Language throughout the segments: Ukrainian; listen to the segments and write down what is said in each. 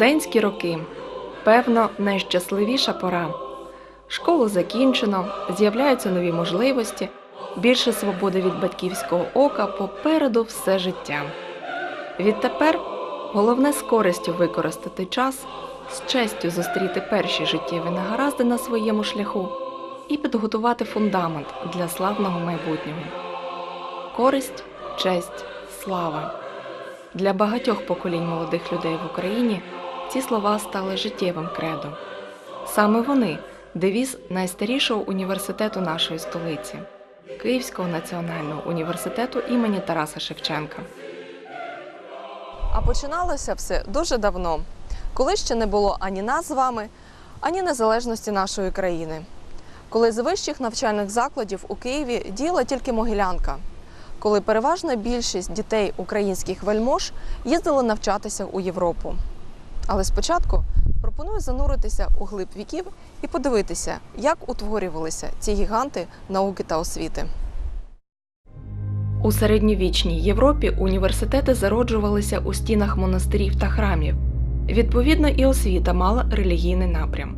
Студентські роки певно найщасливіша пора. Школу закінчено, з'являються нові можливості, більше свободи від батьківського ока попереду все життя. Відтепер головне з користю використати час, з честю зустріти перші життєві негаразди на своєму шляху і підготувати фундамент для славного майбутнього. Користь, честь, слава. Для багатьох поколінь молодих людей в Україні ці слова стали життєвим кредо. Саме вони девіз найстарішого університету нашої столиці Київського національного університету імені Тараса Шевченка. А починалося все дуже давно, коли ще не було ані нас з вами, ані незалежності нашої країни. Коли з вищих навчальних закладів у Києві діяла тільки Могилянка, коли переважна більшість дітей українських вельмож їздили навчатися у Європу. Але спочатку пропоную зануритися у глиб віків і подивитися, як утворювалися ці гіганти науки та освіти. У середньовічній Європі університети зароджувалися у стінах монастирів та храмів. Відповідно, і освіта мала релігійний напрям.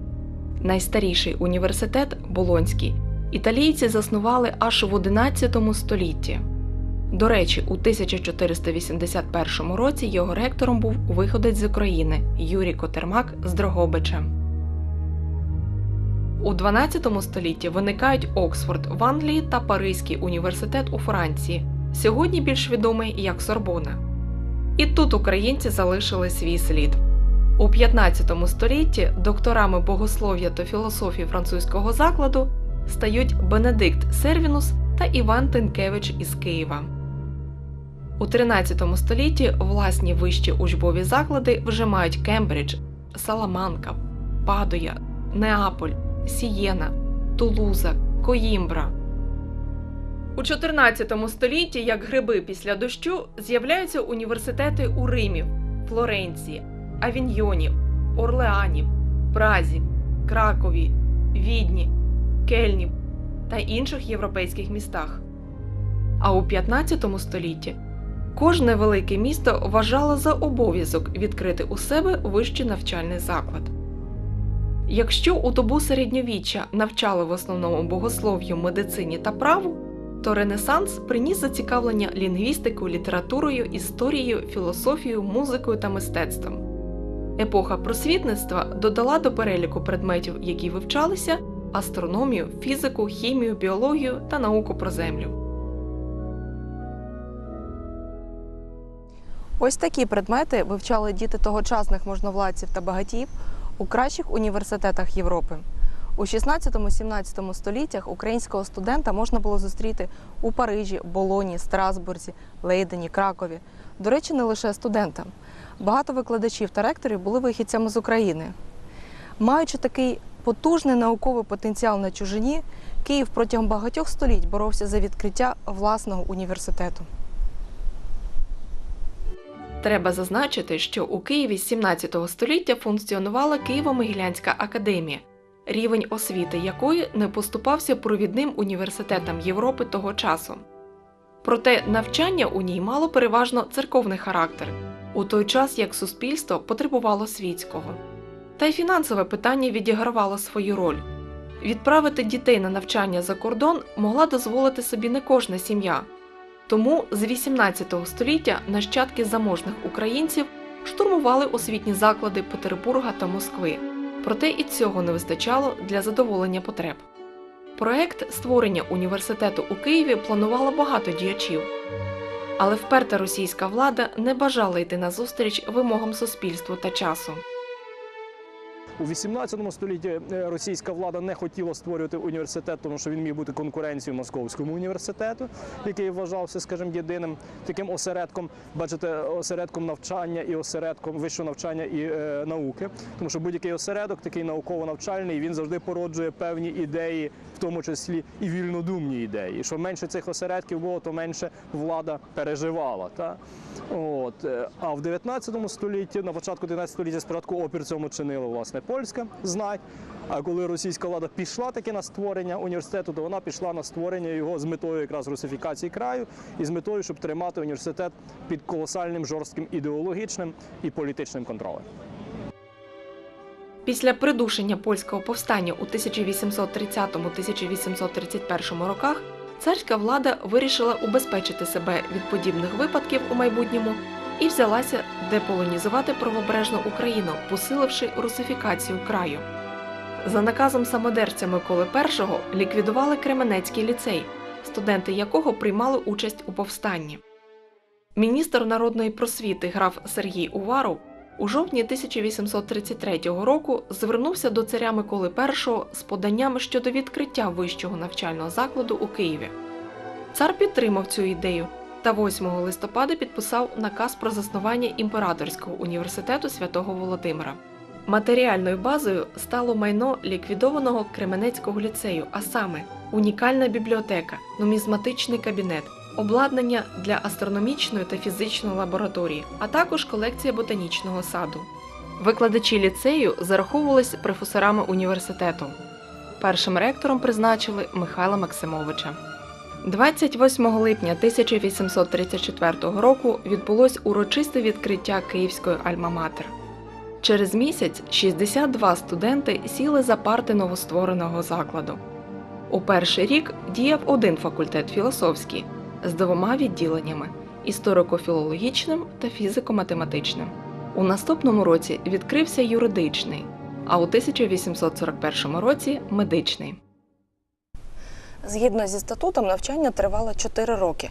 Найстаріший університет Болонський італійці заснували аж в XI столітті. До речі, у 1481 році його ректором був виходець з України Юрій Котермак з Дрогобича. У 12 столітті виникають Оксфорд в Англії та Паризький університет у Франції, сьогодні більш відомий як Сорбона. І тут українці залишили свій слід. У 15 столітті докторами богослов'я та філософії французького закладу стають Бенедикт Сервінус та Іван Тенкевич із Києва. У 13 столітті власні вищі учбові заклади вже мають Кембридж, Саламанка, Падуя, Неаполь, Сієна, Тулуза, Коїмбра. У 14 столітті, як гриби після дощу, з'являються університети у Римі, Флоренції, Авіньйоні, Орлеані, Празі, Кракові, Відні, Кельні та інших європейських містах. А у 15 столітті кожне велике місто вважало за обов'язок відкрити у себе вищий навчальний заклад. Якщо у добу середньовіччя навчали в основному богослов'ю, медицині та праву, то Ренесанс приніс зацікавлення лінгвістикою, літературою, історією, філософією, музикою та мистецтвом. Епоха просвітництва додала до переліку предметів, які вивчалися, астрономію, фізику, хімію, біологію та науку про землю. Ось такі предмети вивчали діти тогочасних можновладців та багатіїв у кращих університетах Європи. У 16-17 століттях українського студента можна було зустріти у Парижі, Болоні, Страсбурзі, Лейдені, Кракові. До речі, не лише студентам. Багато викладачів та ректорів були вихідцями з України. Маючи такий потужний науковий потенціал на чужині, Київ протягом багатьох століть боровся за відкриття власного університету. Треба зазначити, що у Києві з 17 століття функціонувала Києво-Могилянська академія, рівень освіти якої не поступався провідним університетам Європи того часу. Проте навчання у ній мало переважно церковний характер, у той час як суспільство потребувало світського. Та й фінансове питання відігравало свою роль. Відправити дітей на навчання за кордон могла дозволити собі не кожна сім'я. Тому з 18 століття нащадки заможних українців штурмували освітні заклади Петербурга та Москви. Проте і цього не вистачало для задоволення потреб. Проект створення університету у Києві планувало багато діячів. Але вперта російська влада не бажала йти назустріч вимогам суспільству та часу. У 18 столітті е, російська влада не хотіла створювати університет, тому що він міг бути конкуренцією Московському університету, який вважався, скажімо, єдиним таким осередком, бачите, осередком навчання і осередком вищого навчання і е, науки. Тому що будь-який осередок, такий науково-навчальний, він завжди породжує певні ідеї, в тому числі і вільнодумні ідеї. Що менше цих осередків було, то менше влада переживала. Та? От. е, А в 19 столітті, на початку 19 століття, спочатку опір цьому чинила власне польська знать. А коли російська влада пішла таки на створення університету, то вона пішла на створення його з метою якраз русифікації краю і з метою, щоб тримати університет під колосальним жорстким ідеологічним і політичним контролем. Після придушення польського повстання у 1830-1831 роках царська влада вирішила убезпечити себе від подібних випадків у майбутньому і взялася деполонізувати правобережну Україну, посиливши русифікацію краю. За наказом самодерця Миколи І ліквідували Кременецький ліцей, студенти якого приймали участь у повстанні. Міністр народної просвіти граф Сергій Уваров у жовтні 1833 року звернувся до царя Миколи І з поданням щодо відкриття вищого навчального закладу у Києві. Цар підтримав цю ідею та 8 листопада підписав наказ про заснування імператорського університету святого Володимира. Матеріальною базою стало майно ліквідованого Кременецького ліцею, а саме унікальна бібліотека, нумізматичний кабінет, обладнання для астрономічної та фізичної лабораторії, а також колекція ботанічного саду. Викладачі ліцею зараховувались професорами університету. Першим ректором призначили Михайла Максимовича. 28 липня 1834 року відбулось урочисте відкриття Київської Альма-Матер. Через місяць 62 студенти сіли за парти новоствореного закладу. У перший рік діяв один факультет філософський з двома відділеннями історико-філологічним та фізико-математичним. У наступному році відкрився юридичний, а у 1841 році медичний. Згідно зі статутом, навчання тривало 4 роки.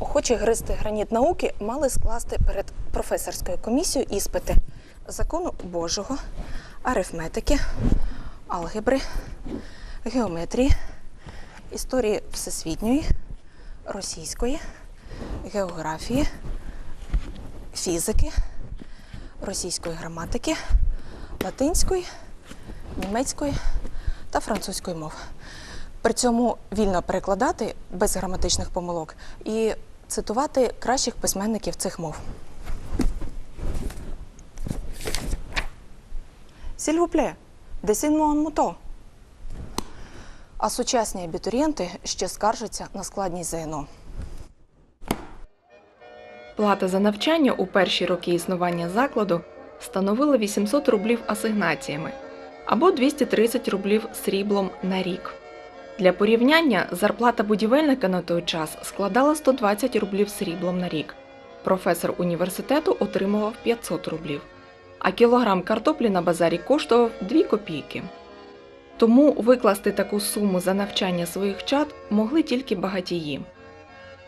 Охочі гристи граніт науки мали скласти перед професорською комісією іспити закону Божого, арифметики, алгебри, геометрії, історії всесвітньої, російської, географії, фізики, російської граматики, латинської, німецької та французької мов. При цьому вільно перекладати без граматичних помилок і цитувати кращих письменників цих мов. Сільгупле, десінмо муто. А сучасні абітурієнти ще скаржаться на складність ЗНО. Плата за навчання у перші роки існування закладу становила 800 рублів асигнаціями або 230 рублів сріблом на рік. Для порівняння зарплата будівельника на той час складала 120 рублів сріблом на рік. Професор університету отримував 500 рублів, а кілограм картоплі на базарі коштував 2 копійки. Тому викласти таку суму за навчання своїх чад могли тільки багатії.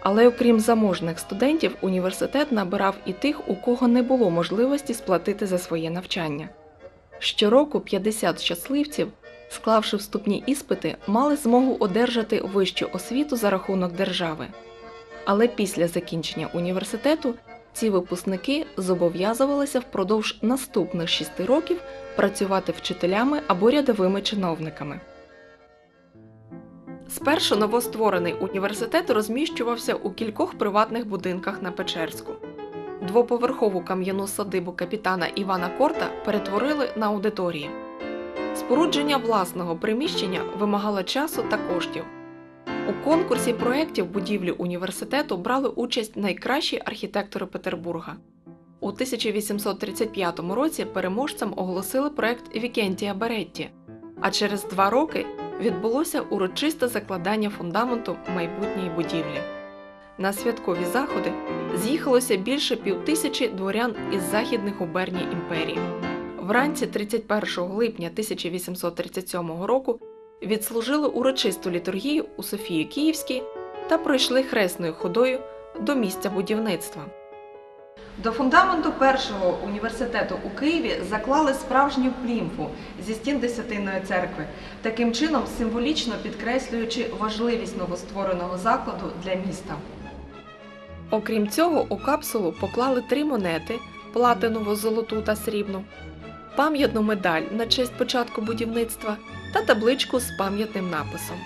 Але окрім заможних студентів, університет набирав і тих, у кого не було можливості сплатити за своє навчання. Щороку 50 щасливців, склавши вступні іспити, мали змогу одержати вищу освіту за рахунок держави. Але після закінчення університету ці випускники зобов'язувалися впродовж наступних 6 років працювати вчителями або рядовими чиновниками. Спершу новостворений університет розміщувався у кількох приватних будинках на Печерську. Двоповерхову кам'яну садибу капітана Івана Корта перетворили на аудиторії. Спорудження власного приміщення вимагало часу та коштів. У конкурсі проєктів будівлі університету брали участь найкращі архітектори Петербурга. У 1835 році переможцем оголосили проєкт Вікентія Беретті, а через два роки відбулося урочисте закладання фундаменту майбутньої будівлі. На святкові заходи з'їхалося більше півтисячі дворян із західних губерній імперії. Вранці 31 липня 1837 року відслужили урочисту літургію у Софії Київській та пройшли хресною ходою до місця будівництва. До фундаменту першого університету у Києві заклали справжню плімфу зі стін Десятинної церкви, таким чином символічно підкреслюючи важливість новоствореного закладу для міста. Окрім цього, у капсулу поклали три монети платинову, золоту та срібну, пам'ятну медаль на честь початку будівництва та табличку з пам'ятним написом.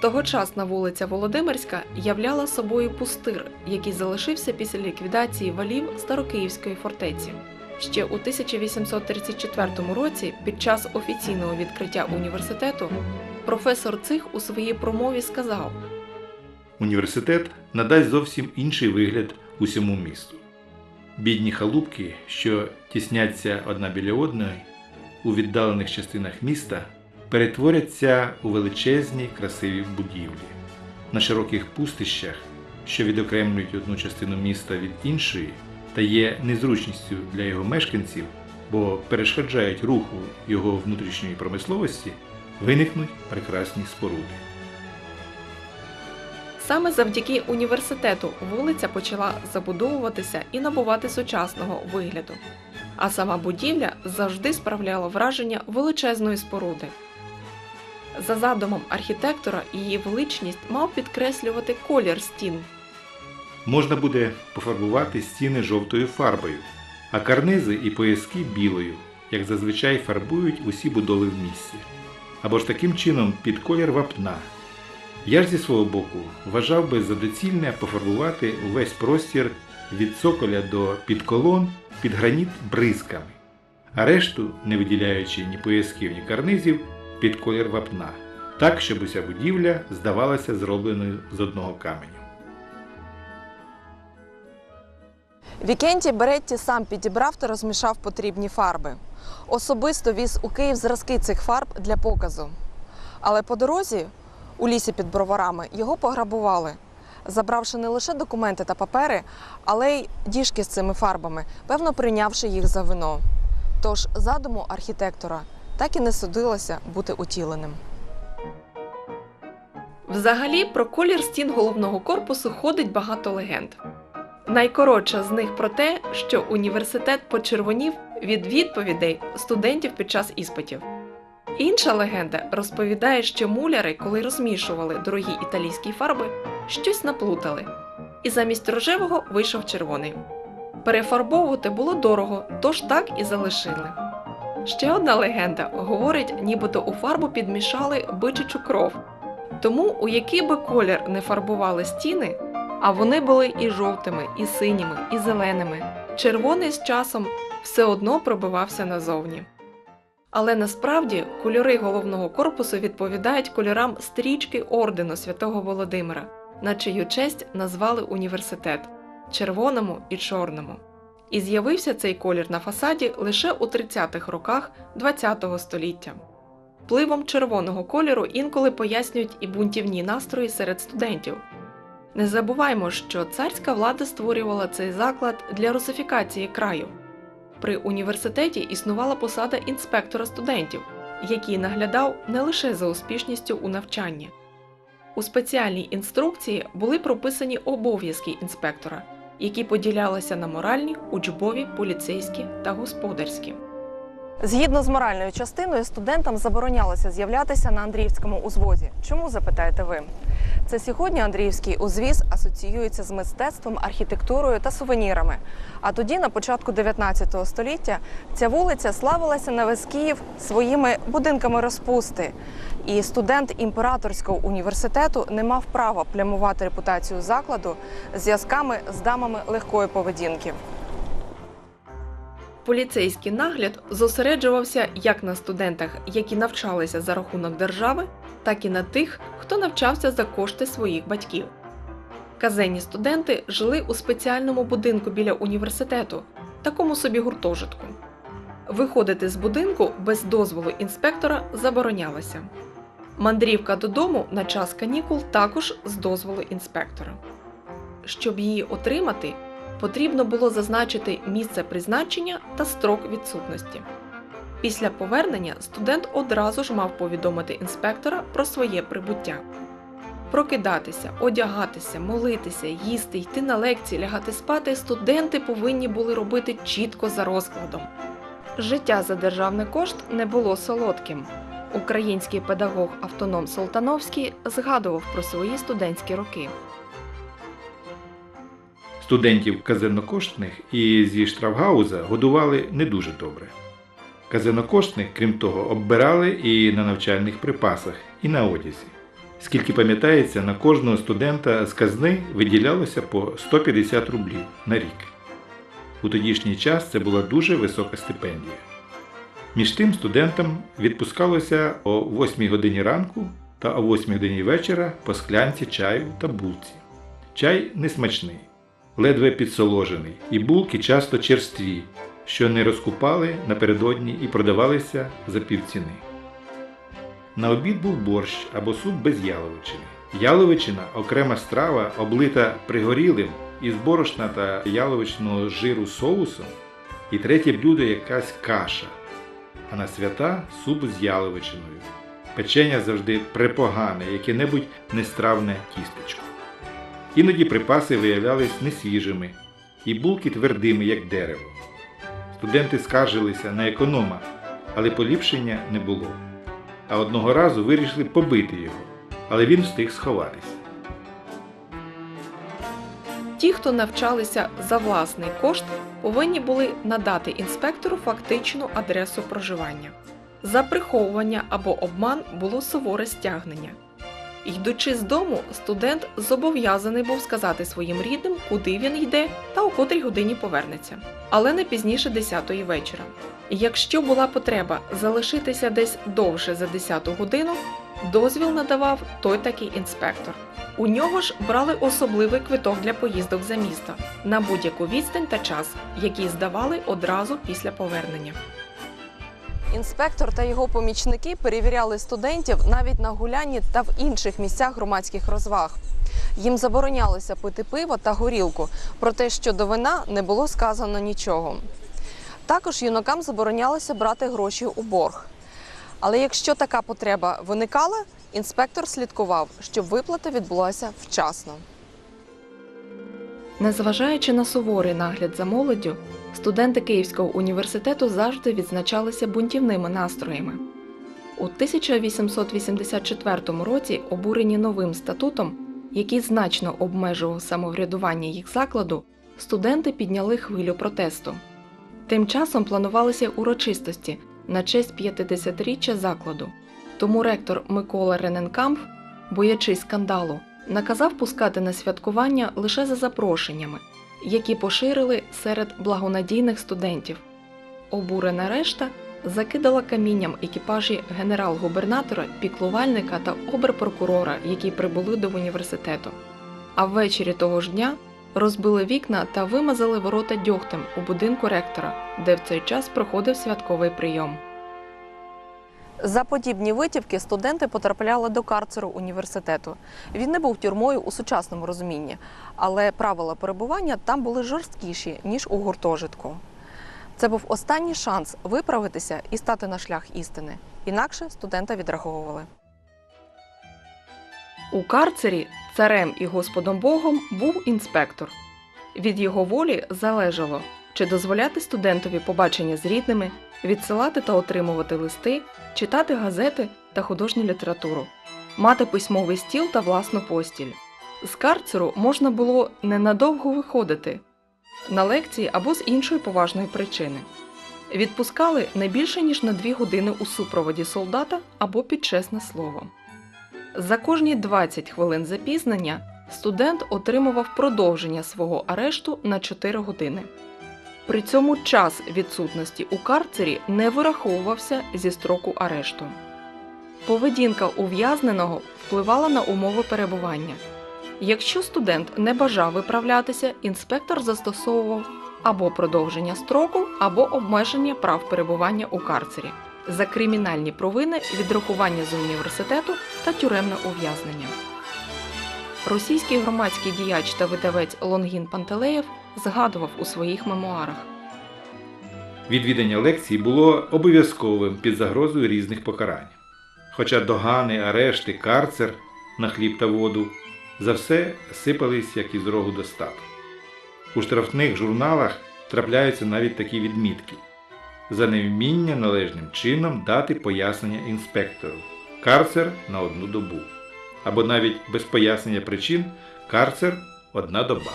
Тогочасна вулиця Володимирська являла собою пустир, який залишився після ліквідації валів Старокиївської фортеці. Ще у 1834 році, під час офіційного відкриття університету, професор Цих у своїй промові сказав: Університет надасть зовсім інший вигляд усьому місту. Бідні халупки, що тісняться одна біля одної, у віддалених частинах міста перетворяться у величезні красиві будівлі. На широких пустищах, що відокремлюють одну частину міста від іншої, та є незручністю для його мешканців, бо перешкоджають руху його внутрішньої промисловості, виникнуть прекрасні споруди. Саме завдяки університету вулиця почала забудовуватися і набувати сучасного вигляду. А сама будівля завжди справляла враження величезної споруди. За задумом архітектора її величність мав підкреслювати колір стін. Можна буде пофарбувати стіни жовтою фарбою, а карнизи і пояски білою, як зазвичай фарбують усі будови в місті. Або ж таким чином під колір вапна. Я ж зі свого боку вважав би за доцільне пофарбувати увесь простір від цоколя до підколон під граніт бризками, а решту, не виділяючи ні поясків, ні карнизів, під колір вапна, так, щоб уся будівля здавалася зробленою з одного каменю. Вікенті Беретті сам підібрав та розмішав потрібні фарби. Особисто віз у Київ зразки цих фарб для показу. Але по дорозі, у лісі під броварами, його пограбували, забравши не лише документи та папери, але й діжки з цими фарбами, певно прийнявши їх за вино. Тож задуму архітектора так і не судилося бути утіленим. Взагалі, про колір стін головного корпусу ходить багато легенд. Найкоротша з них про те, що університет почервонів від відповідей студентів під час іспитів. Інша легенда розповідає, що муляри, коли розмішували дорогі італійські фарби, щось наплутали, і замість рожевого вийшов червоний. Перефарбовувати було дорого, тож так і залишили. Ще одна легенда говорить, нібито у фарбу підмішали бичачу кров. Тому у який би колір не фарбували стіни, а вони були і жовтими, і синіми, і зеленими, червоний з часом все одно пробивався назовні. Але насправді кольори головного корпусу відповідають кольорам стрічки ордену святого Володимира, на чию честь назвали університет червоному і чорному. І з'явився цей колір на фасаді лише у 30-х роках ХХ століття. Впливом червоного кольору інколи пояснюють і бунтівні настрої серед студентів. Не забуваймо, що царська влада створювала цей заклад для русифікації краю. При університеті існувала посада інспектора студентів, який наглядав не лише за успішністю у навчанні. У спеціальній інструкції були прописані обов'язки інспектора, які поділялися на моральні, учбові, поліцейські та господарські. Згідно з моральною частиною, студентам заборонялося з'являтися на Андріївському узвозі. Чому запитаєте ви? Це сьогодні Андріївський узвіз асоціюється з мистецтвом, архітектурою та сувенірами. А тоді, на початку 19 століття, ця вулиця славилася на весь Київ своїми будинками розпусти. І студент імператорського університету не мав права плямувати репутацію закладу зв'язками з дамами легкої поведінки. Поліцейський нагляд зосереджувався як на студентах, які навчалися за рахунок держави, так і на тих, хто навчався за кошти своїх батьків. Казенні студенти жили у спеціальному будинку біля університету, такому собі гуртожитку. Виходити з будинку без дозволу інспектора заборонялося. Мандрівка додому на час канікул також з дозволу інспектора. Щоб її отримати, потрібно було зазначити місце призначення та строк відсутності. Після повернення студент одразу ж мав повідомити інспектора про своє прибуття. Прокидатися, одягатися, молитися, їсти, йти на лекції, лягати спати студенти повинні були робити чітко за розкладом. Життя за державний кошт не було солодким. Український педагог автоном Солтановський згадував про свої студентські роки. Студентів казеннокоштних і зі Штрафгауза годували не дуже добре. Казенокоштних, крім того, оббирали і на навчальних припасах, і на одязі. Скільки пам'ятається, на кожного студента з казни виділялося по 150 рублів на рік. У тодішній час це була дуже висока стипендія. Між тим студентам відпускалося о 8 годині ранку та о 8 годині вечора по склянці чаю та булці. Чай несмачний, ледве підсоложений, і булки часто черстві, що не розкупали напередодні і продавалися за півціни. На обід був борщ або суп без яловичини. Яловичина окрема страва, облита пригорілим із борошна та яловичного жиру соусом. І третє блюдо якась каша, а на свята суп з яловичиною. Печення завжди препогане, яке-небудь нестравне тістечко. Іноді припаси виявлялись несвіжими і булки твердими, як дерево. Студенти скаржилися на економа, але поліпшення не було. А одного разу вирішили побити його, але він встиг сховатися. Ті, хто навчалися за власний кошт, повинні були надати інспектору фактичну адресу проживання. За приховування або обман було суворе стягнення. Йдучи з дому, студент зобов'язаний був сказати своїм рідним, куди він йде та у котрій годині повернеться, але не пізніше 10-ї вечора. Якщо була потреба залишитися десь довше за 10-ту годину, дозвіл надавав той такий інспектор. У нього ж брали особливий квиток для поїздок за місто на будь-яку відстань та час, який здавали одразу після повернення. Інспектор та його помічники перевіряли студентів навіть на гулянні та в інших місцях громадських розваг. Їм заборонялося пити пиво та горілку, проте щодо вина не було сказано нічого. Також юнакам заборонялося брати гроші у борг. Але якщо така потреба виникала, інспектор слідкував, щоб виплата відбулася вчасно. Незважаючи на суворий нагляд за молоддю, студенти Київського університету завжди відзначалися бунтівними настроями. У 1884 році, обурені новим статутом, який значно обмежував самоврядування їх закладу, студенти підняли хвилю протесту. Тим часом планувалися урочистості на честь 50-річчя закладу. Тому ректор Микола Рененкамф, боячись скандалу, наказав пускати на святкування лише за запрошеннями, які поширили серед благонадійних студентів. Обурена решта закидала камінням екіпажі генерал-губернатора, піклувальника та оберпрокурора, які прибули до університету. А ввечері того ж дня розбили вікна та вимазали ворота дьогтем у будинку ректора, де в цей час проходив святковий прийом. За подібні витівки студенти потрапляли до карцеру університету. Він не був тюрмою у сучасному розумінні, але правила перебування там були жорсткіші ніж у гуртожитку. Це був останній шанс виправитися і стати на шлях істини. Інакше студента відраховували. У карцері царем і Господом Богом був інспектор. Від його волі залежало, чи дозволяти студентові побачення з рідними, відсилати та отримувати листи, читати газети та художню літературу, мати письмовий стіл та власну постіль. З карцеру можна було ненадовго виходити на лекції або з іншої поважної причини. Відпускали не більше ніж на дві години у супроводі солдата або під чесне слово. За кожні 20 хвилин запізнення студент отримував продовження свого арешту на 4 години. При цьому час відсутності у карцері не вираховувався зі строку арешту. Поведінка ув'язненого впливала на умови перебування. Якщо студент не бажав виправлятися, інспектор застосовував або продовження строку, або обмеження прав перебування у карцері за кримінальні провини, відрахування з університету та тюремне ув'язнення. Російський громадський діяч та видавець Лонгін Пантелеєв згадував у своїх мемуарах. Відвідання лекцій було обов'язковим під загрозою різних покарань. Хоча догани, арешти, карцер на хліб та воду за все сипались як із рогу достатку. У штрафних журналах трапляються навіть такі відмітки за невміння належним чином дати пояснення інспектору карцер на одну добу. Або навіть без пояснення причин карцер одна доба.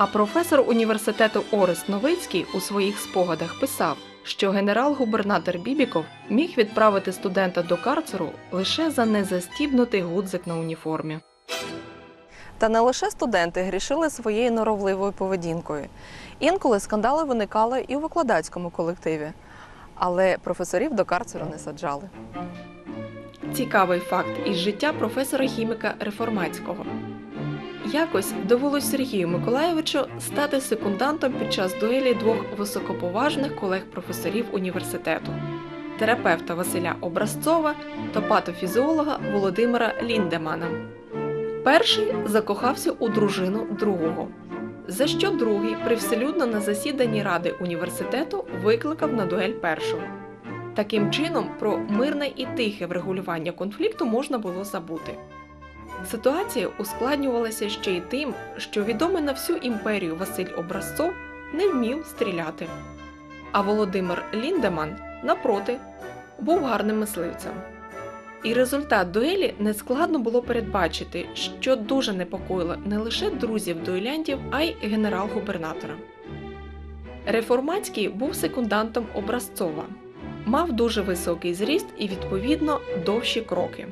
А професор університету Орест Новицький у своїх спогадах писав, що генерал-губернатор Бібіков міг відправити студента до карцеру лише за незастібнутий гудзик на уніформі. Та не лише студенти грішили своєю норовливою поведінкою. Інколи скандали виникали і у викладацькому колективі, але професорів до карцеру не саджали. Цікавий факт із життя професора хіміка Реформатського. Якось довелось Сергію Миколайовичу стати секундантом під час дуелі двох високоповажних колег-професорів університету терапевта Василя Образцова та патофізіолога Володимира Ліндемана. Перший закохався у дружину другого, за що другий привселюдно на засіданні ради університету викликав на дуель першого. Таким чином, про мирне і тихе врегулювання конфлікту можна було забути. Ситуація ускладнювалася ще й тим, що відомий на всю імперію Василь Образцов не вмів стріляти. А Володимир Ліндеман, напроти, був гарним мисливцем. І результат дуелі нескладно було передбачити, що дуже непокоїло не лише друзів дуелянтів, а й генерал-губернатора. Реформатський був секундантом Образцова, мав дуже високий зріст і, відповідно, довші кроки.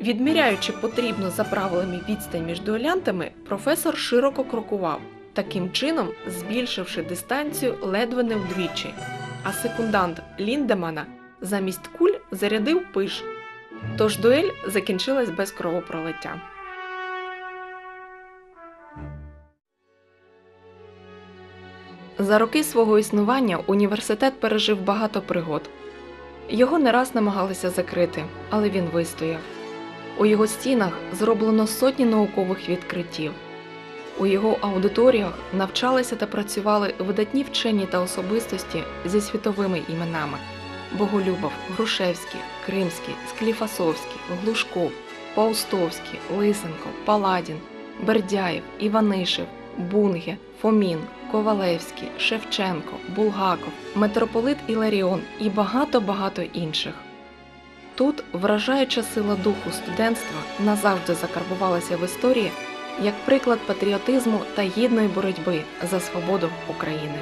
Відміряючи потрібно за правилами відстань між дуелянтами, професор широко крокував, таким чином збільшивши дистанцію ледве не вдвічі. А секундант Ліндемана замість куль зарядив пиш. Тож дуель закінчилась без кровопролиття. За роки свого існування університет пережив багато пригод. Його не раз намагалися закрити, але він вистояв. У його стінах зроблено сотні наукових відкриттів. У його аудиторіях навчалися та працювали видатні вчені та особистості зі світовими іменами: Боголюбов, Грушевський, Кримський, Скліфасовський, Глушков, Паустовський, Лисенко, Паладін, Бердяєв, Іванишев, Бунге, Фомін, Ковалевський, Шевченко, Булгаков, митрополит Іларіон і багато-багато інших. Тут вражаюча сила духу студентства назавжди закарбувалася в історії як приклад патріотизму та гідної боротьби за свободу України.